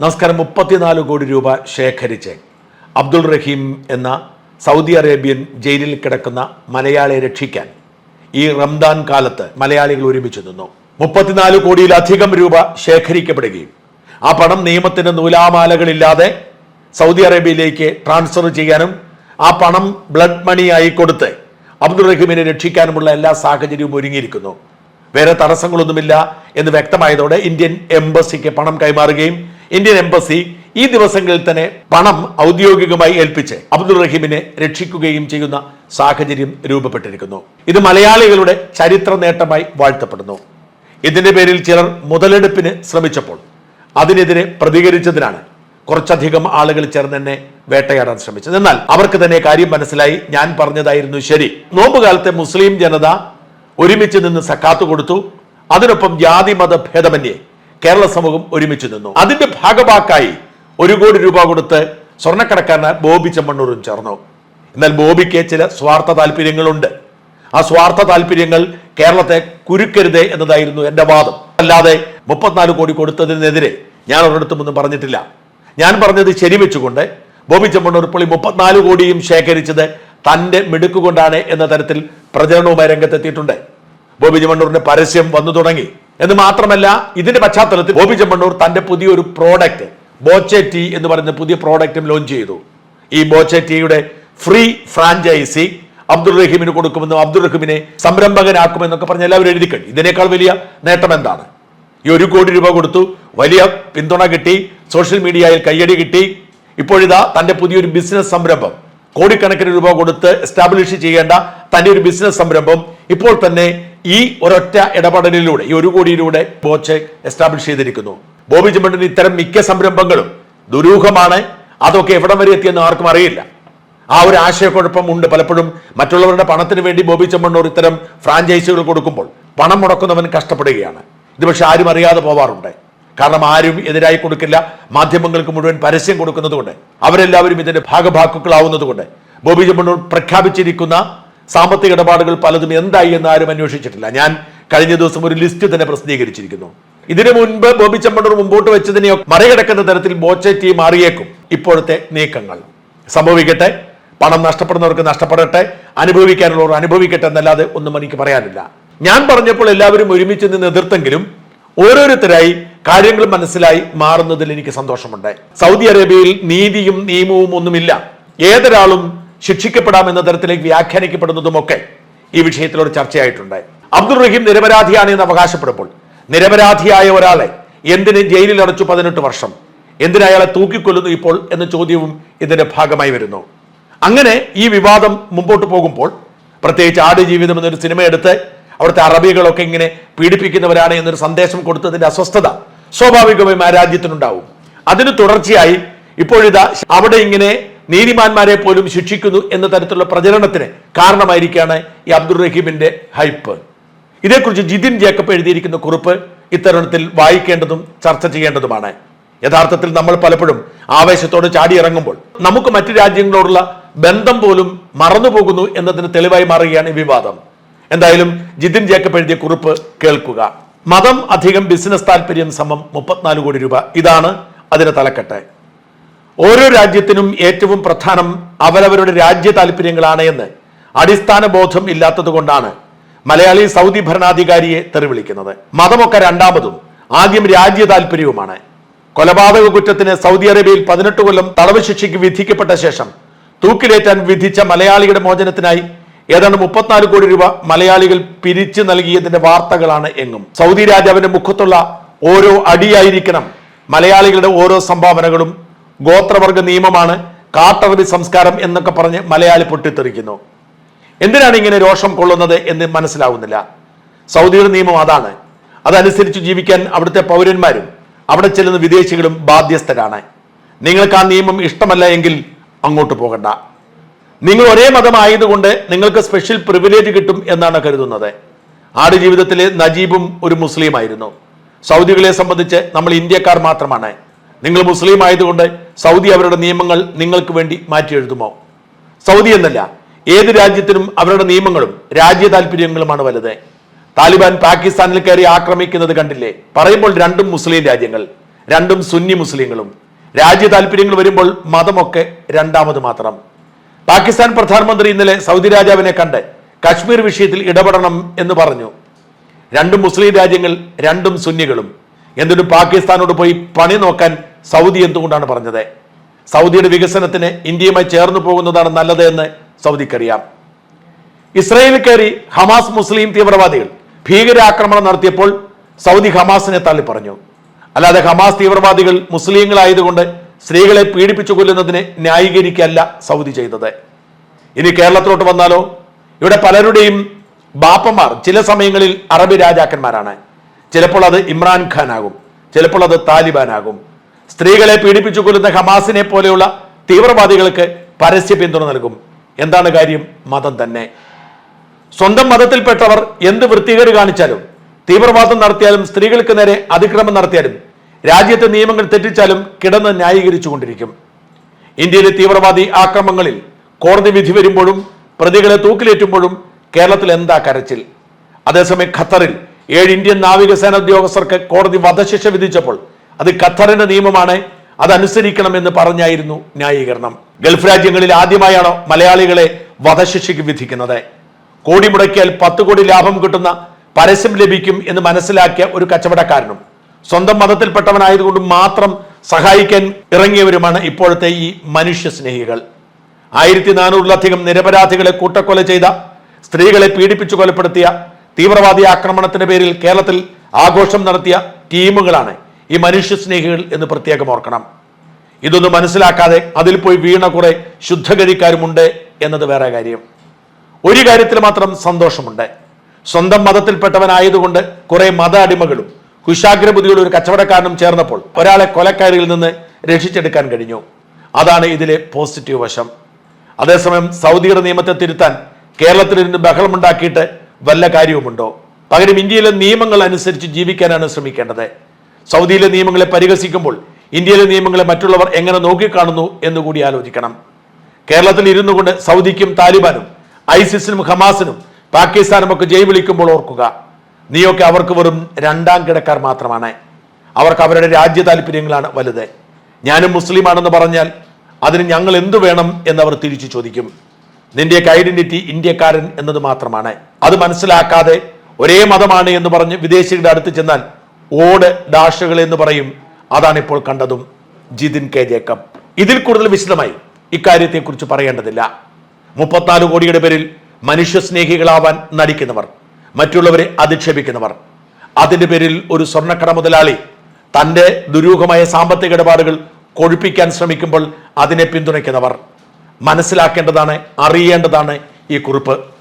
നമസ്കാരം. മുപ്പത്തിനാല് കോടി രൂപ ശേഖരിച്ച് അബ്ദുൾ റഹീം എന്ന സൗദി അറേബ്യൻ ജയിലിൽ കിടക്കുന്ന മലയാളിയെ രക്ഷിക്കാൻ ഈ റംദാൻ കാലത്ത് മലയാളികൾ ഒരുമിച്ച് നിന്നു. മുപ്പത്തിനാല് കോടിയിലധികം രൂപ ശേഖരിക്കപ്പെടുകയും ആ പണം നിയമത്തിന് നൂലാമാലകളില്ലാതെ സൗദി അറേബ്യയിലേക്ക് ട്രാൻസ്ഫർ ചെയ്യാനും ആ പണം ബ്ലഡ് മണിയായി കൊടുത്ത് അബ്ദുൾ റഹീമിനെ രക്ഷിക്കാനുമുള്ള എല്ലാ സാഹചര്യവും ഒരുങ്ങിയിരിക്കുന്നു. വേറെ തടസ്സങ്ങളൊന്നുമില്ല എന്ന് വ്യക്തമായതോടെ ഇന്ത്യൻ എംബസിക്ക് പണം കൈമാറുകയും ഇന്ത്യൻ എംബസി ഈ ദിവസങ്ങളിൽ തന്നെ പണം ഔദ്യോഗികമായി ഏൽപ്പിച്ച് അബ്ദുൾ റഹീമിനെ രക്ഷിക്കുകയും ചെയ്യുന്ന സാഹചര്യം രൂപപ്പെട്ടിരിക്കുന്നു. ഇത് മലയാളികളുടെ ചരിത്ര നേട്ടമായി വാഴ്ത്തപ്പെടുന്നു. ഇതിന്റെ പേരിൽ ചിലർ മുതലെടുപ്പിന് ശ്രമിച്ചപ്പോൾ അതിനെതിരെ പ്രതികരിച്ചതിനാണ് കുറച്ചധികം ആളുകൾ ചേർന്ന് തന്നെ വേട്ടയാടാൻ ശ്രമിച്ചത്. എന്നാൽ അവർക്ക് തന്നെ കാര്യം മനസ്സിലായി. ഞാൻ പറഞ്ഞതായിരുന്നു ശരി. നോമ്പുകാലത്തെ മുസ്ലിം ജനത ഒരുമിച്ച് നിന്ന് സക്കാത്ത് കൊടുത്തു. അതിനൊപ്പം ജാതി മത ഭേദമന്യേ കേരള സമൂഹം ഒരുമിച്ച് നിന്നു. അതിന്റെ ഭാഗമാക്കായി ഒരു കോടി രൂപ കൊടുത്ത് സ്വർണക്കടക്കാരന് ബോബി ചെമ്മണ്ണൂരും ചേർന്നു. എന്നാൽ ബോബിക്ക് ചില സ്വാർത്ഥ താല്പര്യങ്ങളുണ്ട്. ആ സ്വാർത്ഥ താല്പര്യങ്ങൾ കേരളത്തെ കുരുക്കരുത് എന്നതായിരുന്നു എന്റെ വാദം. അല്ലാതെ മുപ്പത്തിനാല് കോടി കൊടുത്തതിനെതിരെ ഞാൻ ഒരിടത്തും ഒന്നും പറഞ്ഞിട്ടില്ല. ഞാൻ പറഞ്ഞത് ശരി വെച്ചുകൊണ്ട് ബോബി ചെമ്മണ്ണൂർ പുള്ളി മുപ്പത്തിനാല് കോടിയും ശേഖരിച്ചത് തന്റെ മിടുക്കുകൊണ്ടാണ് എന്ന തരത്തിൽ പ്രചരണവുമായി രംഗത്തെത്തിയിട്ടുണ്ട്. ബോബി ചെമ്മണ്ണൂരിന്റെ പരസ്യം വന്നു തുടങ്ങി. എന്ന് മാത്രമല്ല ഇതിന്റെ പശ്ചാത്തലത്തിൽ ഗോപി ചെമ്മണ്ണൂർ തന്റെ പുതിയൊരു പ്രോഡക്റ്റ് ബോച്ചെ ടീ എന്ന് പറയുന്ന പുതിയ പ്രോഡക്റ്റും ലോഞ്ച് ചെയ്തു. ഈ ബോച്ചെ ടീയുടെ ഫ്രീ ഫ്രാഞ്ചൈസി അബ്ദുൾ റഹീമിന് കൊടുക്കുമെന്നും അബ്ദുൾ റഹീമിനെ സംരംഭകനാക്കുമെന്നൊക്കെ പറഞ്ഞ് എല്ലാവരും എഴുതിക്കഴിഞ്ഞു. ഇതിനേക്കാൾ വലിയ നേട്ടം എന്താണ്? ഈ ഒരു കോടി രൂപ കൊടുത്തു വലിയ പിന്തുണ കിട്ടി സോഷ്യൽ മീഡിയയിൽ കയ്യടി കിട്ടി. ഇപ്പോഴിതാ തന്റെ പുതിയൊരു ബിസിനസ് സംരംഭം. കോടിക്കണക്കിന് രൂപ കൊടുത്ത് എസ്റ്റാബ്ലിഷ് ചെയ്യേണ്ട തന്റെ ഒരു ബിസിനസ് സംരംഭം ഇപ്പോൾ തന്നെ ഈ ഒരൊറ്റ ഇടപെടലിലൂടെ ഈ ഒരു കോടിയിലൂടെ ബോച്ച് എസ്റ്റാബ്ലിഷ് ചെയ്തിരിക്കുന്നു. ബോബി ചെമ്മണ്ണിന് ഇത്തരം മിക്ക സംരംഭങ്ങളും ദുരൂഹമാണ്. അതൊക്കെ എവിടം വരെ എത്തിയെന്ന് ആർക്കും അറിയില്ല. ആ ഒരു ആശയക്കുഴപ്പം ഉണ്ട് പലപ്പോഴും. മറ്റുള്ളവരുടെ പണത്തിന് വേണ്ടി ബോബി ചെമ്മണ്ണൂർ ഇത്തരം ഫ്രാഞ്ചൈസികൾ കൊടുക്കുമ്പോൾ പണം മുടക്കുന്നവൻ കഷ്ടപ്പെടുകയാണ്. ഇത് പക്ഷെ ആരും അറിയാതെ പോവാറുണ്ട്. കാരണം ആരും എതിരായി കൊടുക്കില്ല. മാധ്യമങ്ങൾക്ക് മുഴുവൻ പരസ്യം കൊടുക്കുന്നതുകൊണ്ട്. അവരെല്ലാവരും ഇതിന്റെ ഭാഗഭാക്കുക്കളാവുന്നതുകൊണ്ട്. ബോബി ചെമ്മണ്ണൂർ പ്രഖ്യാപിച്ചിരിക്കുന്ന സാമ്പത്തിക ഇടപാടുകൾ പലതും എന്തായി എന്ന് ആരും അന്വേഷിച്ചിട്ടില്ല. ഞാൻ കഴിഞ്ഞ ദിവസം ഒരു ലിസ്റ്റ് തന്നെ പ്രസിദ്ധീകരിച്ചിരിക്കുന്നു. ഇതിനു മുൻപ് ബോബി ചെമ്മണ്ണൂർ മുമ്പോട്ട് വെച്ചതിനെ മറികടക്കുന്ന തരത്തിൽ ബോച്ചെ മാറിയേക്കും. ഇപ്പോഴത്തെ നീക്കങ്ങൾ. സംഭവിക്കട്ടെ പണം നഷ്ടപ്പെടുന്നവർക്ക് നഷ്ടപ്പെടട്ടെ അനുഭവിക്കാനുള്ളവർ അനുഭവിക്കട്ടെ എന്നല്ലാതെ ഒന്നും എനിക്ക് പറയാനില്ല. ഞാൻ പറഞ്ഞപ്പോൾ എല്ലാവരും ഒരുമിച്ച് നിന്ന് എതിർത്തെങ്കിലും ഓരോരുത്തരായി കാര്യങ്ങൾ മനസ്സിലായി മാറുന്നതിൽ എനിക്ക് സന്തോഷമുണ്ട്. സൗദി അറേബ്യയിൽ നീതിയും നിയമവും ഒന്നുമില്ല. ഏതൊരാളും ശിക്ഷിക്കപ്പെടാം എന്ന തരത്തിലേക്ക് വ്യാഖ്യാനിക്കപ്പെടുന്നതുമൊക്കെ ഈ വിഷയത്തിൽ ഒരു ചർച്ചയായിട്ടുണ്ട്. അബ്ദുൾ റഹീം നിരപരാധിയാണ് എന്ന് അവകാശപ്പെടുമ്പോൾ നിരപരാധിയായ ഒരാളെ എന്തിന് ജയിലിൽ അടച്ചു പതിനെട്ട് വർഷം? എന്തിന് അയാളെ തൂക്കിക്കൊല്ലുന്നു ഇപ്പോൾ എന്ന ചോദ്യവും ഇതിന്റെ ഭാഗമായി വരുന്നു. അങ്ങനെ ഈ വിവാദം മുമ്പോട്ട് പോകുമ്പോൾ പ്രത്യേകിച്ച് ആടുജീവിതം എന്നൊരു സിനിമ എടുത്ത് അവിടുത്തെ അറബികളൊക്കെ ഇങ്ങനെ പീഡിപ്പിക്കുന്നവരാണ് എന്നൊരു സന്ദേശം കൊടുത്തതിന്റെ അസ്വസ്ഥത സ്വാഭാവികമായും ആ രാജ്യത്തിനുണ്ടാവും. അതിന് തുടർച്ചയായി ഇപ്പോഴിതാ അവിടെ ഇങ്ങനെ നീതിമാന്മാരെ പോലും ശിക്ഷിക്കുന്നു എന്ന തരത്തിലുള്ള പ്രചരണത്തിന് കാരണമായിരിക്കുകയാണ് ഈ അബ്ദുൾ റഹീമിന്റെ ഹൈപ്പ്. ഇതേക്കുറിച്ച് ജിതിൻ ജേക്കബ് എഴുതിയിരിക്കുന്ന കുറിപ്പ് ഇത്തരുണത്തിൽ വായിക്കേണ്ടതും ചർച്ച ചെയ്യേണ്ടതുമാണ്. യഥാർത്ഥത്തിൽ നമ്മൾ പലപ്പോഴും ആവേശത്തോടെ ചാടിയിറങ്ങുമ്പോൾ നമുക്ക് മറ്റു രാജ്യങ്ങളോടുള്ള ബന്ധം പോലും മറന്നുപോകുന്നു എന്നതിന് തെളിവായി മാറുകയാണ് ഈ വിവാദം. എന്തായാലും ജിതിൻ ജേക്കബ് എഴുതിയ കുറിപ്പ് കേൾക്കുക. മതം അധികം ബിസിനസ് താല്പര്യം സമം മുപ്പത്തിനാല് കോടി രൂപ. ഇതാണ് അതിന്റെ തലക്കെട്ട്. ഓരോ രാജ്യത്തിനും ഏറ്റവും പ്രധാനം അവരവരുടെ രാജ്യ താല്പര്യങ്ങളാണ് എന്ന് അടിസ്ഥാന ബോധം ഇല്ലാത്തതുകൊണ്ടാണ് മലയാളി സൗദി ഭരണാധികാരിയെ തെറിവിളിക്കുന്നത്. മതമൊക്കെ രണ്ടാമതും ആദ്യം രാജ്യ താല്പര്യവുമാണ് കൊലപാതക കുറ്റത്തിന് സൗദി അറേബ്യയിൽ പതിനെട്ട് കൊല്ലം തടവ് ശിക്ഷയ്ക്ക് വിധിക്കപ്പെട്ട ശേഷം തൂക്കിലേറ്റാൻ വിധിച്ച മലയാളിയുടെ മോചനത്തിനായി ഏതാണ്ട് മുപ്പത്തിനാല് കോടി രൂപ മലയാളികൾ പിരിച്ചു നൽകിയതിന്റെ വാർത്തകളാണ് എങ്ങും. സൗദി രാജാവിന്റെ മുഖത്തുള്ള ഓരോ അടിയായിരിക്കണം മലയാളികളുടെ ഓരോ സംഭാവനകളും ഗോത്രവർഗ നിയമമാണ് കാട്ടറബി സംസ്കാരം എന്നൊക്കെ പറഞ്ഞ് മലയാളി പൊട്ടിത്തെറിക്കുന്നു. എന്തിനാണ് ഇങ്ങനെ രോഷം കൊള്ളുന്നത് എന്ന് മനസ്സിലാവുന്നില്ല. സൗദിയുടെ നിയമം അതാണ്. അതനുസരിച്ച് ജീവിക്കാൻ അവിടുത്തെ പൗരന്മാരും അവിടെ ചെല്ലുന്ന വിദേശികളും ബാധ്യസ്ഥരാണ്. നിങ്ങൾക്ക് ആ നിയമം ഇഷ്ടമല്ല എങ്കിൽ അങ്ങോട്ട് പോകണ്ട. നിങ്ങൾ ഒരേ മതമായതുകൊണ്ട് നിങ്ങൾക്ക് സ്പെഷ്യൽ പ്രിവിലേജ് കിട്ടും എന്നാണ് കരുതുന്നത്. ആടുജീവിതത്തിലെ നജീബും ഒരു മുസ്ലിമായിരുന്നു സൗദികളെ സംബന്ധിച്ച് നമ്മൾ ഇന്ത്യക്കാർ മാത്രമാണ്. നിങ്ങൾ മുസ്ലിം ആയതുകൊണ്ട് സൗദി അവരുടെ നിയമങ്ങൾ നിങ്ങൾക്ക് വേണ്ടി മാറ്റി എഴുതുമോ? സൗദി എന്നല്ല ഏത് രാജ്യത്തിനും അവരുടെ നിയമങ്ങളും രാജ്യ താല്പര്യങ്ങളുമാണ് വലുത്. താലിബാൻ പാകിസ്ഥാനിൽ കയറി ആക്രമിക്കുന്നത് കണ്ടില്ലേ? പറയുമ്പോൾ രണ്ടും മുസ്ലിം രാജ്യങ്ങൾ രണ്ടും സുന്നി മുസ്ലിങ്ങളും. രാജ്യ താല്പര്യങ്ങൾ വരുമ്പോൾ മതമൊക്കെ രണ്ടാമത് മാത്രം. പാകിസ്ഥാൻ പ്രധാനമന്ത്രി ഇന്നലെ സൗദി രാജാവിനെ കണ്ട് കശ്മീർ വിഷയത്തിൽ ഇടപെടണം എന്ന് പറഞ്ഞു. രണ്ടും മുസ്ലിം രാജ്യങ്ങൾ രണ്ടും സുന്നികളും. എന്നിട്ട് പാകിസ്ഥാനോട് പോയി പണി നോക്കാൻ സൗദി എന്തുകൊണ്ടാണ് പറഞ്ഞത്? സൗദിയുടെ വികസനത്തിന് ഇന്ത്യയുമായി ചേർന്ന് പോകുന്നതാണ് നല്ലത് എന്ന് സൗദിക്കറിയാം. ഇസ്രയേലിൽ കയറി ഹമാസ് മുസ്ലിം തീവ്രവാദികൾ ഭീകരാക്രമണം നടത്തിയപ്പോൾ സൗദി ഹമാസിനെ തള്ളി പറഞ്ഞു. അല്ലാതെ ഹമാസ് തീവ്രവാദികൾ മുസ്ലിങ്ങളായതുകൊണ്ട് സ്ത്രീകളെ പീഡിപ്പിച്ചു കൊല്ലുന്നതിനെ ന്യായീകരിക്കല്ല സൗദി ചെയ്തത്. ഇനി കേരളത്തിലോട്ട് വന്നാലോ? ഇവിടെ പലരുടെയും ബാപ്പമാർ ചില സമയങ്ങളിൽ അറബി രാജാക്കന്മാരാണ്. ചിലപ്പോൾ അത് ഇമ്രാൻഖാൻ ആകും ചിലപ്പോൾ അത് താലിബാൻ ആകും സ്ത്രീകളെ പീഡിപ്പിച്ചു കൊല്ലുന്ന ഹമാസിനെ പോലെയുള്ള തീവ്രവാദികൾക്ക് പരസ്യ പിന്തുണ നൽകും. എന്താണ് കാര്യം? മതം തന്നെ. സ്വന്തം മതത്തിൽപ്പെട്ടവർ എന്ത് വൃത്തികേട് കാണിച്ചാലും തീവ്രവാദം നടത്തിയാലും സ്ത്രീകൾക്ക് നേരെ അതിക്രമം നടത്തിയാലും രാജ്യത്തെ നിയമങ്ങൾ തെറ്റിച്ചാലും കിടന്ന് ന്യായീകരിച്ചു കൊണ്ടിരിക്കും ഇന്ത്യയിലെ തീവ്രവാദി ആക്രമണങ്ങളിൽ കോടതി വിധി വരുമ്പോഴും പ്രതികളെ തൂക്കിലേറ്റുമ്പോഴും കേരളത്തിൽ എന്താ കരച്ചിൽ? അതേസമയം ഖത്തറിൽ ഏഴ് ഇന്ത്യൻ നാവികസേന ഉദ്യോഗസ്ഥർക്ക് കോടതി വധശിക്ഷ വിധിച്ചപ്പോൾ അത് ഖത്തറിന്റെ നിയമമാണ്. അതനുസരിക്കണമെന്ന് പറഞ്ഞായിരുന്നു ന്യായീകരണം. ഗൾഫ് രാജ്യങ്ങളിൽ ആദ്യമായാണ് മലയാളികളെ വധശിക്ഷയ്ക്ക് വിധിക്കുന്നത്. കോടി മുടക്കിയാൽ പത്ത് കോടി ലാഭം കിട്ടുന്ന പരസ്യം ലഭിക്കും എന്ന് മനസ്സിലാക്കിയ ഒരു കച്ചവടക്കാരനും. സ്വന്തം മതത്തിൽപ്പെട്ടവനായതുകൊണ്ട് മാത്രം സഹായിക്കാൻ ഇറങ്ങിയവരുമാണ് ഇപ്പോഴത്തെ ഈ മനുഷ്യ സ്നേഹികൾ ആയിരത്തി നാനൂറിലധികം നിരപരാധികളെ കൂട്ടക്കൊല ചെയ്ത സ്ത്രീകളെ പീഡിപ്പിച്ചു കൊലപ്പെടുത്തിയ തീവ്രവാദി ആക്രമണത്തിന്റെ പേരിൽ കേരളത്തിൽ ആഘോഷം നടത്തിയ ടീമുകളാണ്. ഈ മനുഷ്യ സ്നേഹികൾ എന്ന് പ്രത്യേകം ഓർക്കണം. ഇതൊന്നും മനസ്സിലാക്കാതെ അതിൽ പോയി വീണ കുറെ ശുദ്ധഗതിക്കാരുമുണ്ട് എന്നത് വേറെ കാര്യം. ഒരു കാര്യത്തിൽ മാത്രം സന്തോഷമുണ്ട്. സ്വന്തം മതത്തിൽപ്പെട്ടവനായതുകൊണ്ട് കുറെ മത അടിമകളും കുശാഗ്രബുദ്ധിയുള്ള ഒരു കച്ചവടക്കാരനും ചേർന്നപ്പോൾ ഒരാളെ കൊലക്കാരിയിൽ നിന്ന് രക്ഷിച്ചെടുക്കാൻ കഴിഞ്ഞു. അതാണ് ഇതിലെ പോസിറ്റീവ് വശം. അതേസമയം സൗദിയുടെ നിയമത്തെ തിരുത്താൻ കേരളത്തിൽ നിന്ന് ബഹളമുണ്ടാക്കിയിട്ട് വല്ല കാര്യവുമുണ്ടോ? പകരം ഇന്ത്യയിലെ നിയമങ്ങൾ അനുസരിച്ച് ജീവിക്കാനാണ് ശ്രമിക്കേണ്ടത്. സൗദിയിലെ നിയമങ്ങളെ പരിഹസിക്കുമ്പോൾ ഇന്ത്യയിലെ നിയമങ്ങളെ മറ്റുള്ളവർ എങ്ങനെ നോക്കിക്കാണുന്നു എന്ന് കൂടി ആലോചിക്കണം. കേരളത്തിൽ ഇരുന്നു കൊണ്ട് സൗദിക്കും താലിബാനും ഐസിസിനും ഹമാസിനും പാകിസ്ഥാനും ഒക്കെ ജയ് വിളിക്കുമ്പോൾ ഓർക്കുക നീയൊക്കെ അവർക്ക് വെറും രണ്ടാം കിടക്കാർ മാത്രമാണ്. അവർക്ക് അവരുടെ രാജ്യ താല്പര്യങ്ങളാണ് വലുത്. ഞാനും മുസ്ലിമാണെന്ന് പറഞ്ഞാൽ അതിന് ഞങ്ങൾ എന്തു വേണം എന്ന് അവർ തിരിച്ചു ചോദിക്കും. നിന്റെയൊക്കെ ഐഡന്റിറ്റി ഇന്ത്യക്കാരൻ എന്നത് മാത്രമാണ്. അത് മനസ്സിലാക്കാതെ ഒരേ മതമാണ് എന്ന് പറഞ്ഞ് വിദേശികളുടെ അടുത്ത് ചെന്നാൽ ഓട് ഡാഷുകൾ എന്ന് പറയും. അതാണ് ഇപ്പോൾ കണ്ടതും ജിതിൻ കെ ജേക്കബ്. ഇതിൽ കൂടുതൽ വിശദമായി ഇക്കാര്യത്തെക്കുറിച്ച് പറയേണ്ടതില്ല. മുപ്പത്തിനാല് കോടിയുടെ പേരിൽ മനുഷ്യസ്നേഹികളാവാൻ നടിക്കുന്നവർ മറ്റുള്ളവരെ അധിക്ഷേപിക്കുന്നവർ. അതിന്റെ പേരിൽ ഒരു സ്വർണക്കട മുതലാളി തന്റെ ദുരൂഹമായ സാമ്പത്തിക ഇടപാടുകൾ കൊഴുപ്പിക്കാൻ ശ്രമിക്കുമ്പോൾ അതിനെ പിന്തുണയ്ക്കുന്നവർ. മനസ്സിലാക്കേണ്ടതാണ് അറിയേണ്ടതാണ് ഈ കുറിപ്പ്.